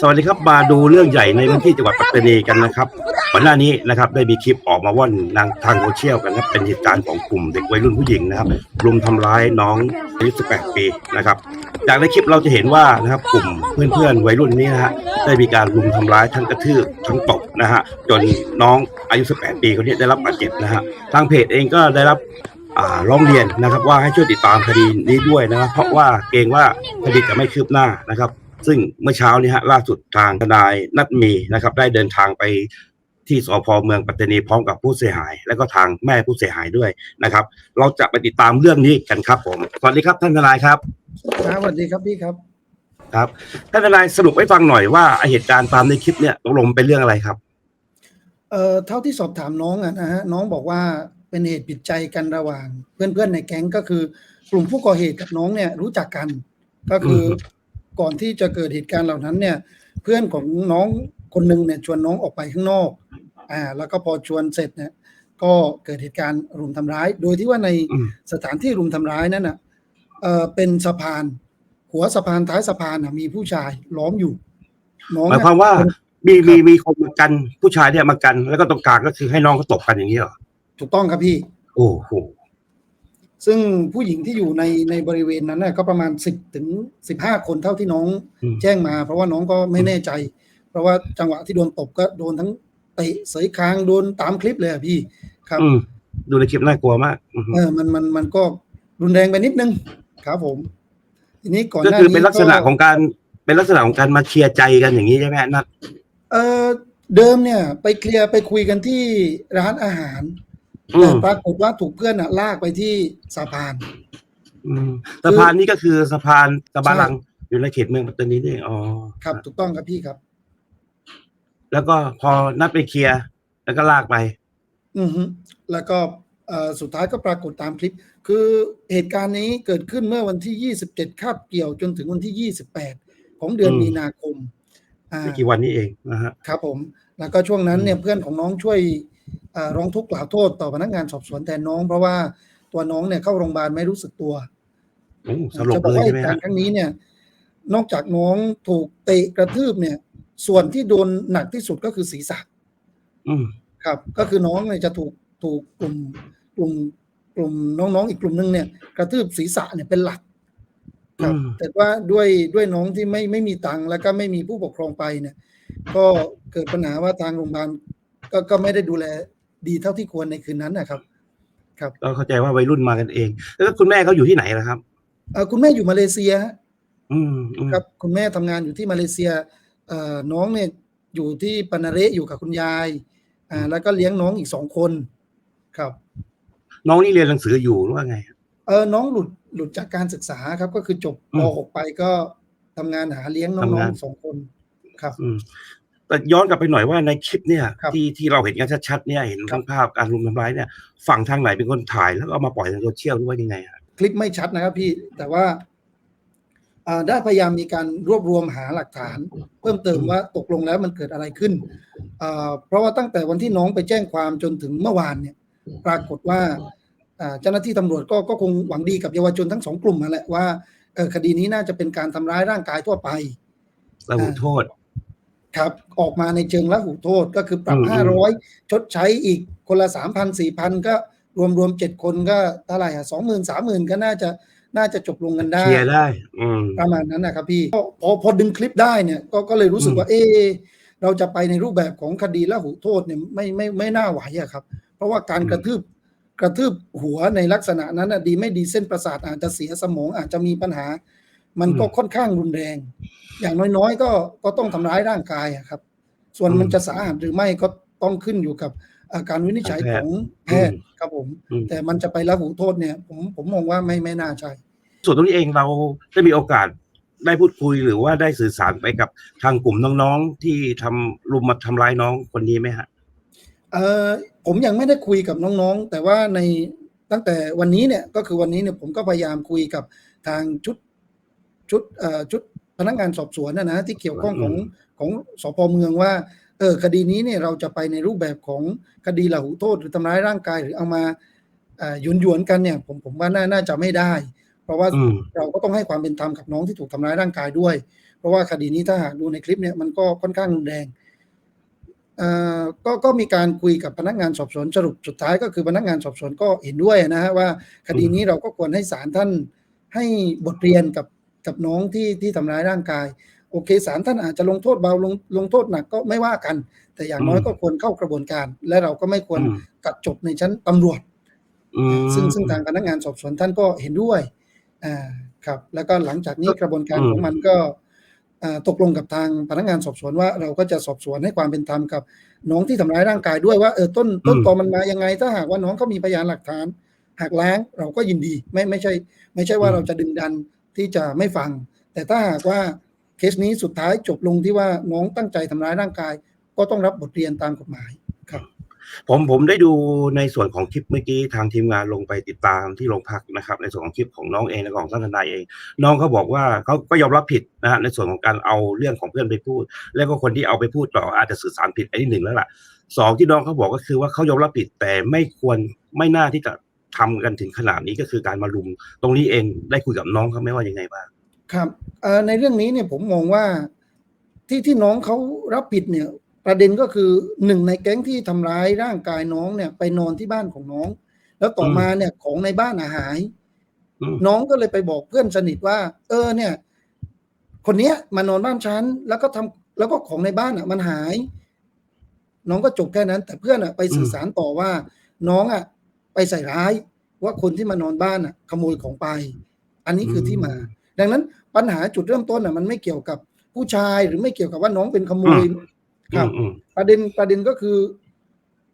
สวัสดีครับมาดูเรื่องใหญ่ในพื้นที่จังหวัดปัตตานีกันนะครับวันหน้านี้นะครับได้มีคลิปออกมาว่อนนางทางโซเชียลกันนะเป็นเหตุการณ์ของกลุ่มเด็กวัยรุ่นผู้หญิงนะครับรุมทำร้ายน้องอายุ 18 ปีนะครับจากในคลิปเราจะเห็นว่านะครับกลุ่มเพื่อนๆวัยรุ่นนี้นะฮะได้มีการรุมทำร้ายทั้งกระทืบทั้งตบนะฮะจนน้องอายุ 18 ปีคนนี้ได้รับบาดเจ็บนะฮะทางเพจเองก็ได้รับอ่าร้องเรียนนะครับว่าให้ช่วยติดตามคดีนี้ด้วยนะครับเพราะว่าเกรงว่าคดีจะไม่คืบหน้านะครับ ซึ่งเมื่อเช้านี้ฮะล่าสุดทางทนายนัดมีนะครับได้เดินทางไปที่สพเมืองปัตตานีพร้อมกับผู้เสียหาย และก็ทางแม่ผู้เสียหายด้วยนะครับ เราจะไปติดตามเรื่องนี้กันครับผมสวัสดีครับท่านทนายครับครับสวัสดีครับพี่ครับครับท่านทนายสรุปให้ฟังหน่อยว่าไอ้เหตุการณ์ตามในคลิปเนี่ยตกลงเป็นเรื่องอะไรครับเอ่อเท่าที่สอบถามน้องอะนะฮะน้องบอกว่าเป็นเหตุผิดใจกันระหว่าง เพื่อนๆในแก๊งก็คือกลุ่มผู้ก่อเหตุกับน้องเนี่ยรู้จักกัน ก็คืออม ก่อนที่จะเกิดเหตุการณ์เหล่านั้นเนี่ย เพื่อนของน้องคนหนึ่งเนี่ยชวนน้องออกไปข้างนอก อ่า แล้วก็พอชวนเสร็จเนี่ยก็เกิดเหตุการณ์รุมทำร้าย โดยที่ว่าในอืมสถานที่รุมทำร้ายนั้นน่ะเอ่อเป็นสะพาน หัวสะพานท้ายสะพานน่ะมีผู้ชายล้อมอยู่น้องหมายน่ะความว่ามีมีมีคนมากันผู้ชายเนี่ยมากัน แล้วก็ตรงกลางก็คือให้น้องเขาตบกันอย่างนี้เหรอถูกต้องครับพี่ โอ้โห ซึ่งผู้หญิงที่อยู่ในในบริเวณนั้นน่ะก็ประมาณสิบถึงสิบห้าคนเท่าที่น้องอืมแจ้งมา เพราะว่าน้องก็ไม่แน่ใจ เพราะว่าจังหวะที่โดนตบก็โดนทั้งเตะเสยคางโดนตามคลิปเลยอะพี่ครับอืมดูในคลิปน่ากลัวมากอืมเออมันมันมันก็รุนแรงไปนิดนึงครับผมทีนี้ก่อนหก็น้าคือนี้เป็นลักษณะของการเป็นลักษณะของการมาเคลียร์ใจกันอย่างนี้ใช่ไหมนัดเออเดิมเนี่ย ไปเคลียร์ไปคุยกันที่ร้านอาหารอื แต่มปรากฏว่าถูกเพื่อนอะลากไปที่สะพานอืมสะพานนี้ก็คือสะพานตะบาลังอยู่ในเขตเมืองปัตตานีนี่เองอ๋อครับ ถูกต้องครับพี่ครับ แล้วก็พอนัดไปเคลียร์แล้วก็ลากไป อือฮึแล้วก็เอ่อสุดท้ายก็ปรากฏตามคลิป คือเหตุการณ์นี้เกิดขึ้นเมื่อวันที่ 27 คาบเกี่ยวจนถึงวันที่ 28 ของเดือนอืมมีนาคมอ่าไม่กี่วันนี้เองนะฮะครับผม แล้วก็ช่วงนั้นเนี่ยอืมเพื่อนของน้องช่วยเอ่อ ร้องทุกข์กล่าวโทษต่อพนักงานสอบสวนแทนน้อง เพราะว่าตัวน้องเนี่ยเข้าโรงพยาบาลไม่รู้สึกตัวโอ้สลบจะบเลอกยว่าเหใช่ไหมตุการฮะณ์ครั้งนี้เนี่ย นอกจากน้องถูกเตะกระทืบเนี่ย ส่วนที่โดนหนักที่สุดก็คือศีรษะอืมครับ ก็คือน้องเนี่ยจะถูกถูกกลุ่มกลุ่มกลุ่มน้องๆอีกกลุ่มหนึงเนี่ย กระทืบศีรษะเนี่ยเป็นหลักครับอืมแต่ว่าด้วยด้วยน้องที่ไม่ไม่มีตังค์แล้วก็ไม่มีผู้ปกครองไปเนี่ย ก็เกิดปัญหาว่าทางโรงพยาบาล ก็ก็ไม่ได้ดูแลดีเท่าที่ควรในคืนนั้นนะครับ ครับ ก็เข้าใจว่าวัยรุ่นมากันเอง แล้วคุณแม่เขาอยู่ที่ไหนล่ะครับเอ่อคุณแม่อยู่มาเลเซียฮะอืมอืมครับ คุณแม่ทำงานอยู่ที่มาเลเซียเอ่อน้องเนี่ยอยู่ที่ปานาเระอยู่กับคุณยาย อ่า แล้วก็เลี้ยงน้องอีกสองคน ครับ น้องนี่เรียนหนังสืออยู่หรือว่าไง เออน้องหลุดหลุดจากการศึกษาครับ ก็คือจบอืมม .6 ไปก็ทำงานหาเลี้ยงน้ทำองงานๆสองคนครับอืม แต่ย้อนกลับไปหน่อยว่าในคลิปเนี่ยครับ ที่ที่เราเห็นกันชัดๆเนี่ยเห็นครัทั้บงภาพการรุมทำร้ายเนี่ยฝั่งทางไหนเป็นคนถ่ายแล้วก็เอามาปล่อยในโซเชียลหรือว่ายังไงอะคลิปไม่ชัดนะครับพี่แต่ว่าอ่าได้พยายามมีการรวบรวมหาหลักฐาน เพิ่มเติมว่าตกลงแล้วมันเกิดอะไรขึ้นอ่าเพราะว่าตั้งแต่วันที่น้องไปแจ้งความจนถึงเมื่อวานเนี่ยปรากฏว่าอ่าเจ้าหน้าที่ตำรวจก็ก็คงหวังดีกับเยาวชนทั้งสองกลุ่มนั่นแหละว่าเออคดีนี้น่าจะเป็นการทำร้ายร่างกายทั่วไป ระหุโทษ ครับออกมาในเชิงละหูโทษก็คือปรับอืมห้าร้อยชดใช้อีกคนละสามพันสี่พันก็รวมรวมเจ็ดคนก็เท่าไหร่อะสองหมื่นสามหมื่นก็น่าจะน่าจะจบลงกันได้เคลียร์ได้อืมประมาณนั้นนะครับพี่ก็พอพอดึงคลิปได้เนี่ยก็ก็เลยรู้สึกว่า เออเราจะไปในรูปแบบของคดีละหูโทษเนี่ยไม่ไม่ไม่น่าไหวอะครับ เพราะว่าการอืมกระทืบกระทืบหัวในลักษณะนั้นน่ะดีไม่ดีเส้นประสาทอาจจะเสียสมองอาจจะมีปัญหา มันก็ค่อนข้างรุนแรง อย่างน้อยๆ ก็ก็ต้องทำร้ายร่างกายอะครับ ส่วนมันจะสาหัสหรือไม่ก็ต้องขึ้นอยู่กับอาการวินิจฉัยของแพทย์ครับผมอืมแต่มันจะไปละหูโทษเนี่ย ผมผมมองว่าไม่ไม่น่าใช่ส่วนตรงนี้เองเราได้มีโอกาสได้พูดคุยหรือว่าได้สื่อสารไปกับทางกลุ่มน้องๆที่ทำรุมมาทำร้ายน้องคนนี้ไหมฮะ เอ่อผมยังไม่ได้คุยกับน้องๆ แต่ว่าในตั้งแต่วันนี้เนี่ยก็คือวันนี้เนี่ยผมก็พยายามคุยกับทางชุด ชุดเอ่อชุดพนักงานสอบสวนนะนะที่เกี่ยวข้องของของสพเมืองว่าเออคดีนี้เนี่ยเราจะไปในรูปแบบของคดีละหูโทษหรือทำร้ายร่างกายหรือเอามาเอ่อหยวนหยวนๆกันเนี่ยผมผมว่าน่าน่าจะไม่ได้ เพราะว่าอืมเราก็ต้องให้ความเป็นธรรมกับน้องที่ถูกทำร้ายร่างกายด้วย เพราะว่าคดีนี้ถ้าหากดูในคลิปเนี่ยมันก็ค่อนข้างรุนแรงเอ่อก็ก็มีการคุยกับพนักงานสอบสวนสรุปสุดท้ายก็คือพนักงานสอบสวนก็เห็นด้วยนะฮะว่าคดีนี้เราก็ควรให้ศาลท่านให้บทเรียนกับ กับน้องที่ที่ทำร้ายร่างกาย โอเคศาลท่านอาจจะลงโทษเบาลงลงโทษหนักก็ไม่ว่ากัน แต่อย่างน้อยอืมก็ควรเข้ากระบวนการ และเราก็ไม่ควรอืมตัดจบในชั้นตำรวจอืมซึ่งซึ่งทางพนักงานสอบสวนท่านก็เห็นด้วยอ่าครับ แล้วก็หลังจากนี้กระบวนการอืมของมันก็อ่าตกลงกับทางพนักงานสอบสวนว่าเราก็จะสอบสวนให้ความเป็นธรรมกับน้องที่ทำร้ายร่างกายด้วยว่าเออต้นต้นตอมันมายังไง ถ้าหากว่าน้องเขามีพยานหลักฐานหักล้างเราก็ยินดีไม่ไม่ใช่ ไม่ใช่ว่าเราจะดึงดัน ที่จะไม่ฟัง แต่ถ้าหากว่าเคสนี้สุดท้ายจบลงที่ว่าน้องตั้งใจทำร้ายร่างกาย ก็ต้องรับบทเรียนตามกฎหมายครับผมผมได้ดูในส่วนของคลิปเมื่อกี้ทางทีมงานลงไปติดตามที่โรงพักนะครับ ในส่วนของคลิปของน้องเองและของท่านทนายเอง น้องเขาบอกว่าเขาก็ยอมรับผิดนะฮะในส่วนของการเอาเรื่องของเพื่อนไปพูด แล้วก็คนที่เอาไปพูดต่ออาจจะสื่อสารผิดอันที่หนึ่งแล้วล่ะสองที่น้องเขาบอกก็คือว่าเขายอมรับผิดแต่ไม่ควรไม่น่าที่จะ ทำกันถึงขนาดนี้ก็คือการมาลุม ตรงนี้เองได้คุยกับน้องเขาไหม่ว่ายังไงบ้างครับเอ่อในเรื่องนี้เนี่ยผมมองว่าที่ที่น้องเขารับผิดเนี่ย ประเด็นก็คือหนึ่งในแก๊งที่ทำร้ายร่างกายน้องเนี่ย ไปนอนที่บ้านของน้อง แล้วต่ออมมาเนี่ยของในบ้านอาหายอืมน้องก็เลยไปบอกเพื่อนสนิทว่า เออเนี่ย คนเนี้ยมานอนบ้านฉันแล้วก็ทำแล้วก็ของในบ้านอะ มันหาย น้องก็จบแค่นั้น แต่เพื่อนอะไปสื่อสารต่อว่า น้องอะ ไปใส่ร้ายว่าคนที่มานอนบ้านอะขโมยของไป อันนี้คือที่มา ดังนั้นปัญหาจุดเริ่มต้นอะมันไม่เกี่ยวกับผู้ชายหรือไม่เกี่ยวกับว่าน้องเป็นขโมยครับอืมประเด็นประเด็นก็คือ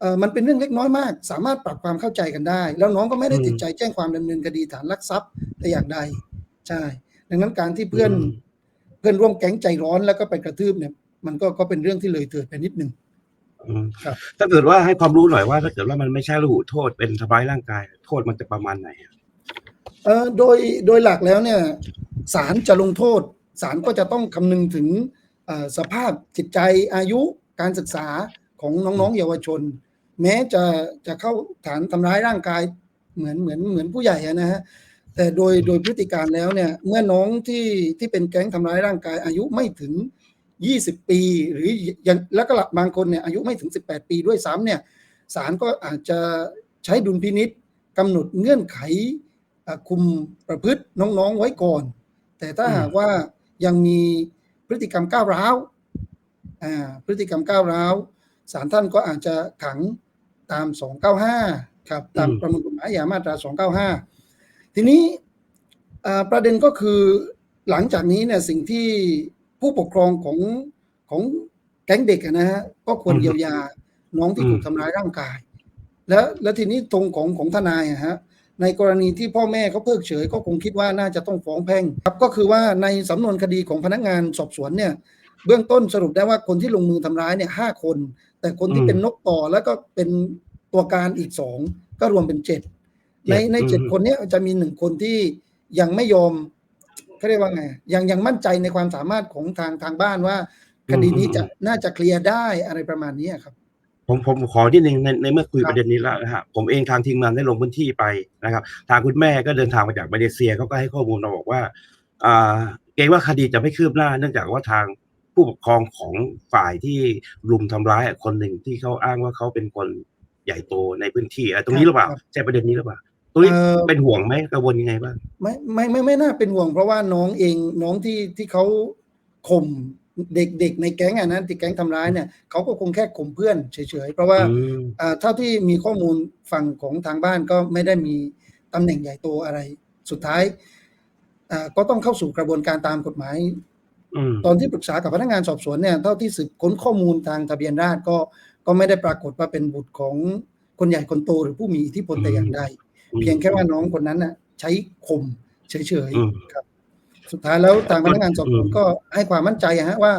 เออมันเป็นเรื่องเล็กน้อยมาก สามารถปรับความเข้าใจกันได้ แล้วน้องก็ไม่ได้อืมติดใจแจ้งความดำเนินคดีฐานลักทรัพย์แต่อย่างใดใช่ ดังนั้นการที่เพื่อนอืมเพื่อนร่วมแก๊งใจร้อนแล้วก็ไปกระทืบเนี่ย มันก็ก็เป็นเรื่องที่เลยเถิดไปนิดนึงอืมครับ ถ้าเกิดว่าให้ความรู้หน่อยว่า ถ้าเกิดว่ามันไม่ใช่ระหุโทษเป็นทำร้ายร่างกาย โทษมันจะประมาณไหนอะเออโดยโดยหลักแล้วเนี่ยศาลจะลงโทษศาลก็จะต้องคำนึงถึงเอ่อสภาพจิตใจอายุการศึกษาของน้องๆเยาวชน แม้จะจะเข้าฐานทำร้ายร่างกายเหมือนเหมือนเหมือนผู้ใหญ่อะนะฮะแต่โดยโดยพฤติการแล้วเนี่ยเมื่อน้องที่ที่เป็นแก๊งทำร้ายร่างกายอายุไม่ถึง 20 ปี หรือยังแล้วก็บางคนเนี่ยอายุไม่ถึง 18 ปีด้วยซ้ำเนี่ยศาลก็อาจจะใช้ดุลพินิษกำหนดเงื่อนไขคุมประพฤติน้องๆไว้ก่อน แต่ถ้าหากว่ายังมีพฤติกรรมก้าวร้าวพฤติกรรมก้าวร้าวศาลท่านก็อาจจะขังตาม 295 ครับ ตามประมวลกฎหมายอาญามาตรา 295 ทีนี้ประเด็นก็คือหลังจากนี้เนี่ยสิ่งที่ ผู้ปกครองของของแก๊งเด็กอะนะฮะก็ควรเยียวยาน้องที่ถูกทำร้ายร่างกาย แล้วแล้วทีนี้ตรงของของทนายอะฮะในกรณีที่พ่อแม่เขาเพิกเฉย ก็คงคิดว่าน่าจะต้องฟ้องแพ่งครับก็คือว่าในสำนวนคดีของพนักงานสอบสวนเนี่ย เบื้องต้นสรุปได้ว่าคนที่ลงมือทำร้ายเนี่ยห้าคน แต่คนที่อืมเป็นนกต่อแล้วก็เป็นตัวการอีกสองก็รวมเป็นเจ็ดในในอืมเจ็ดคนเนี้ยจะมีหนึ่งคนที่ยังไม่ยอม เขาเรียกว่าไงยังยังมั่นใจในความสามารถของทางทางบ้านว่า คดีนี้จะน่าจะเคลียร์ได้อะไรประมาณนี้ครับ ผมผมขอที่หนึ่งในในเมื่อคุยครับประเด็นนี้แล้วนะฮะผมเองทางทีมงานได้ลงพื้นที่ไปนะครับ ทางคุณแม่ก็เดินทางมาจากมาเลเซียเขาก็ให้ข้อมูลมาบอกว่าอ่าเกรงว่าคดีจะไม่คืบหน้า เนื่องจากว่าทางผู้ปกครองของฝ่ายที่รุมทำร้ายคนหนึ่งที่เขาอ้างว่าเขาเป็นคนใหญ่โตในพื้นที่อะไรตรงนี้หรือเปล่าครับใช่ประเด็นนี้หรือเปล่า ตรงนี้เอ่อเป็นห่วงไหมกังวลยังไงบ้างไม่ไม่ไม่ไม่น่าเป็นห่วง เพราะว่าน้องเองน้องที่ที่เขาข่มเด็กเด็กในแก๊งอะนะที่แก๊งทำร้ายเนี่ยเขาก็คงแค่ข่มเพื่อนเฉยๆเพราะว่าอืมอ่าเท่าที่มีข้อมูลฝั่งของทางบ้านก็ไม่ได้มีตำแหน่งใหญ่โตอะไร สุดท้ายอ่าก็ต้องเข้าสู่กระบวนการตามกฎหมายอืมตอนที่ปรึกษากับพนักงานสอบสวนเนี่ยเท่าที่สืบค้นข้อมูลทางทะเบียนราษฎร์ก็ก็ไม่ได้ปรากฏว่าเป็นบุตรของคนใหญ่คนโตหรือผู้มีอิทธิพลแต่อย่างใด เพียงแค่ว่าน้องคนนั้นน่ะ ใช้ข่มเฉยอืมๆครับ สุดท้ายแล้วทางพนักงานสอบสวนอืมก็ให้ความมั่นใจอะฮะว่า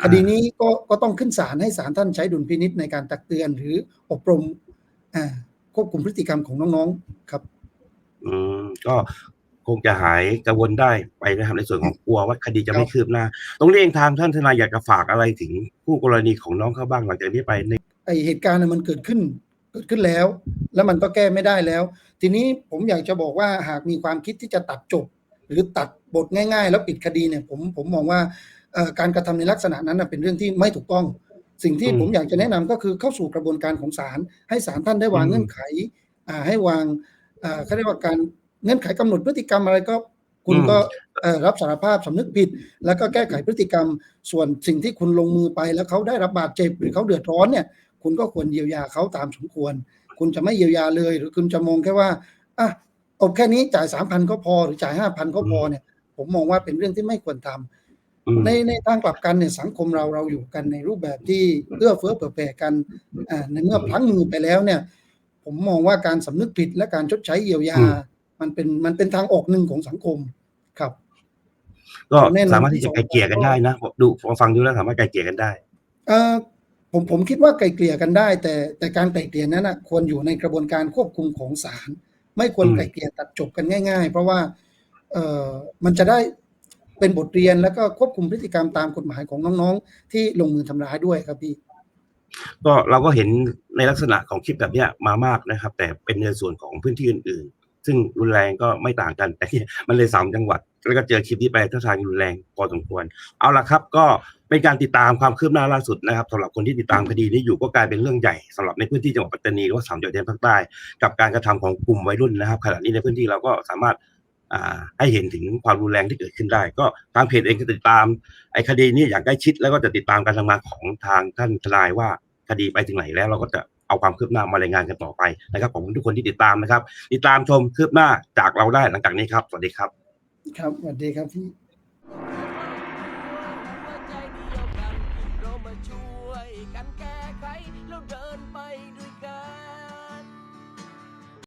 คอ่าดีนี้ก็ก็ต้องขึ้นศาลให้ศาลท่านใช้ดุลพินิษในการตักเตือน หรืออบรมอ่าควบคุมพฤติกรรมของน้องๆครับ อืมก็คงจะหายกังวลได้ไปนะครับในส่วนของกลัวว่าคดีจะไม่คืบหน้า ตรงนี้เองทางท่านทนายอยากจะฝากอะไรถึงผู้กรณีของน้องเขาบ้างหลังจากนี้ไปในไอเหตุการณ์น่ะมันเกิดขึ้น เกิดขึ้นแล้ว แล้วมันก็แก้ไม่ได้แล้ว ทีนี้ผมอยากจะบอกว่าหากมีความคิดที่จะตัดจบ หรือตัดบทง่าย ๆ แล้วปิดคดีเนี่ยผมผมมองว่าเอ่อการกระทำในลักษณะนั้นนะเป็นเรื่องที่ไม่ถูกต้อง สิ่งที่อืมผมอยากจะแนะนำก็คือเข้าสู่กระบวนการของศาลให้ศาลท่านได้วางอืมเงื่อนไขอ่าให้วางอ่าเขาเรียกว่าการเงื่อนไขกำหนดพฤติกรรมอะไรก็คุณอืมก็เอ่อรับสารภาพสำนึกผิด แล้วก็แก้ไขพฤติกรรมส่วนสิ่งที่คุณลงมือไปแล้วเขาได้รับบาดเจ็บหรือเขาเดือดร้อนเนี่ย คุณก็ควรเยียวยาเขาตามสมควร คุณจะไม่เยียวยาเลย หรือคุณจะมองแค่ว่าอะเอาแค่นี้จ่ายสามพันก็พอหรือจ่ายห้าพันก็พอเนี่ย ผมมองว่าเป็นเรื่องที่ไม่ควรทำอืมในในทางกลับกันเนี่ยสังคมเราเราอยู่กันในรูปแบบที่เอื้อเฟื้อเผื่อแผ่กันอ่าในเมื่อพลั้งมือไปแล้วเนี่ย ผมมองว่าการสำนึกผิดและการชดใช้เยียวยาอืมมันเป็นมันเป็นทางออกหนึ่งของสังคมครับ ก็แน่นอนสามารถที่จะไกลเกลี่ยกันได้นะดูฟังดูแล้วสามารถไกลเกลี่ยกันได้ เอ่อ ผมผมคิดว่าไกลเกลี่ยกันได้ แต่แต่การไกลเกลี่ยนั้นนะควรอยู่ในกระบวนการควบคุมของศาลไม่ควรอืมไกลเกลี่ยตัดจบกันง่าย ๆ เพราะว่าเอ่อมันจะได้เป็นบทเรียนแล้วก็ควบคุมพฤติกรรมตามกฎหมายของน้องๆ ที่ลงมือทำร้ายด้วยครับพี่ ก็เราก็เห็นในลักษณะของคลิปแบบเนี้ยมามากนะครับ แต่เป็นในส่วนของพื้นที่อื่นๆ ซึ่งรุนแรงก็ไม่ต่างกัน แต่มันเลยสามจังหวัด แล้วก็เจอคลิปที่ไปท่าทางรุนแรงพอสมควร เอาละครับ ก็เป็นการติดตามความคืบหน้าล่าสุดนะครับสำหรับคนที่ติดตามคดีนี้อยู่ก็กลายเป็นเรื่องใหญ่สำหรับในพื้นที่จังหวัดปัตตานีหรือว่าสามจังหวัดชายแดนภาคใต้กับการกระทำของกลุ่มวัยรุ่นนะครับขณะนี้ในพื้นที่เราก็สามารถอ่าให้เห็นถึงความรุนแรงที่เกิดขึ้นได้ ก็ทางเพจเองก็ติดตามไอ้คดีนี้อย่างใกล้ชิดแล้วก็จะติดตามการทำงานของทางท่านทนายว่าคดีไปถึงไหนแล้วเราก็จะ เอาความคืบหน้ามารายงานกันต่อไปนะครับขอบคุณทุกคนที่ติดตามนะครับ ติดตามชมคืบหน้าจากเราได้หลังจากนี้ครับ สวัสดีครับ ครับสวัสดีครับพี่